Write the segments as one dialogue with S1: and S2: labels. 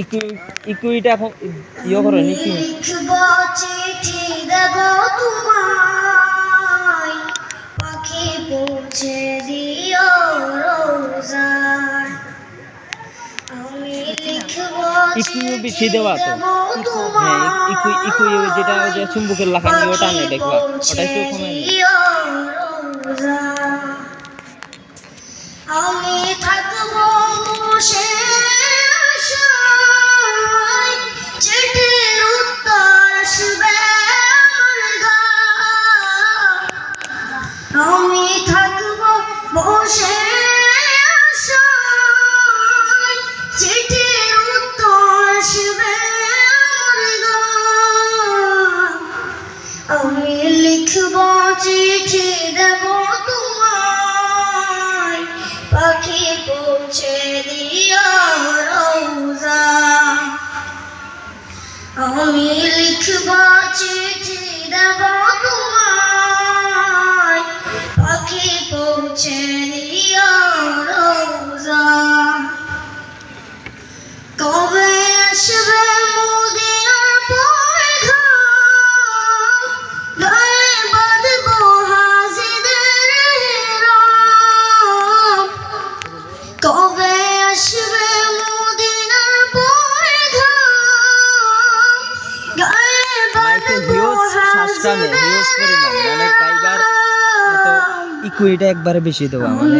S1: ইকু Equitas এখন ইয়ে করে নাকি
S2: চিঠি দেব তোমায়। পাখি পৌঁছে দিও রোজায়। আমি লিখব
S1: ইকু বেশি দেওয়া তো হ্যাঁ যেটা ওই যে চুম্বকের ওটা নেই দেখবা। ওটা একটু কমে
S2: আমি লিখব চিঠি
S1: মাইকে
S2: বাঁধবো
S1: হিউজ শ্বাসকানে হিউজ পরিমাণ মানে গাইবার মতো ইকুইটা একবারে বেশি দেওয়া মানে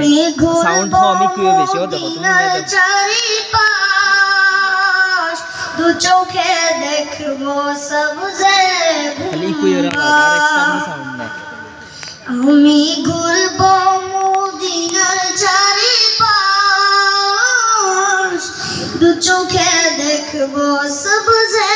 S1: সাউন্ড কম ইকুয়ে বেশি ও দেখো তুমি নিয়ে দেখো
S2: চারিপাশ দু চোখে দেখবো সবজে
S1: খালি ইকুয়ের আওয়াজ আর এক্সটার্নাল সাউন্ড নাই
S2: আমি ঘুরবো মদিনার চারিপাশ দু চোখে দেখবো সবজে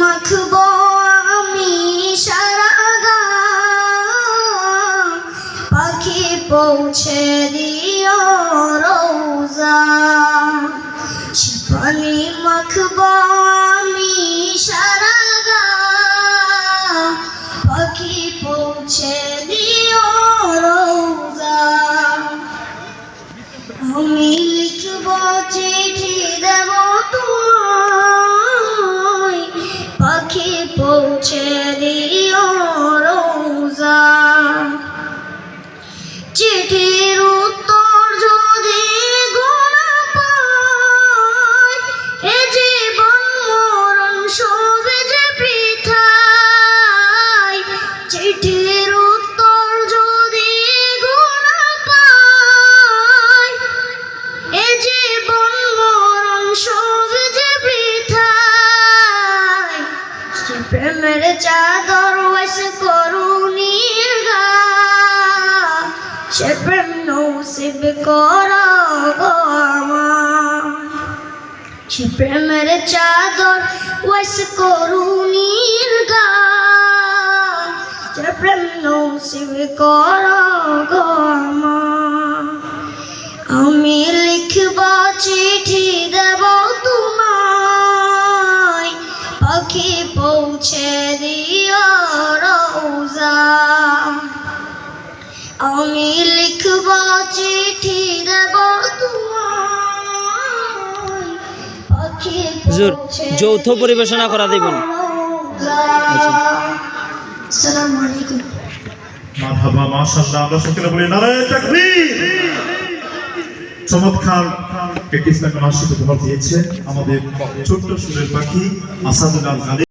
S2: মাখবো আমি সারা পাখি পৌঁছে দিও রোজা। সে পানি আমি সারা পাখি পৌঁছে দিও রোজা। আমি লিখব চিঠি দেব চাদর ওয়াস করুণীর সে প্রেম নসিব কর সে প্রেমের চাদর ওয়াস করুণীর গা। কর আমি লিখব চিঠি
S1: হুজুর, যৌথ পরিবেশনা করা দেবেন। আচ্ছা।
S2: আসসালামু আলাইকুম
S3: মারহাবা মাশাআল্লাহ আমরা সকলে বলি নারায়ে তাকবীর চমৎকার একটি ইসলামী মাসিক উপহার দিয়েছে আমাদের ছোট্ট সুরের পাখি আসাদুল আল গালি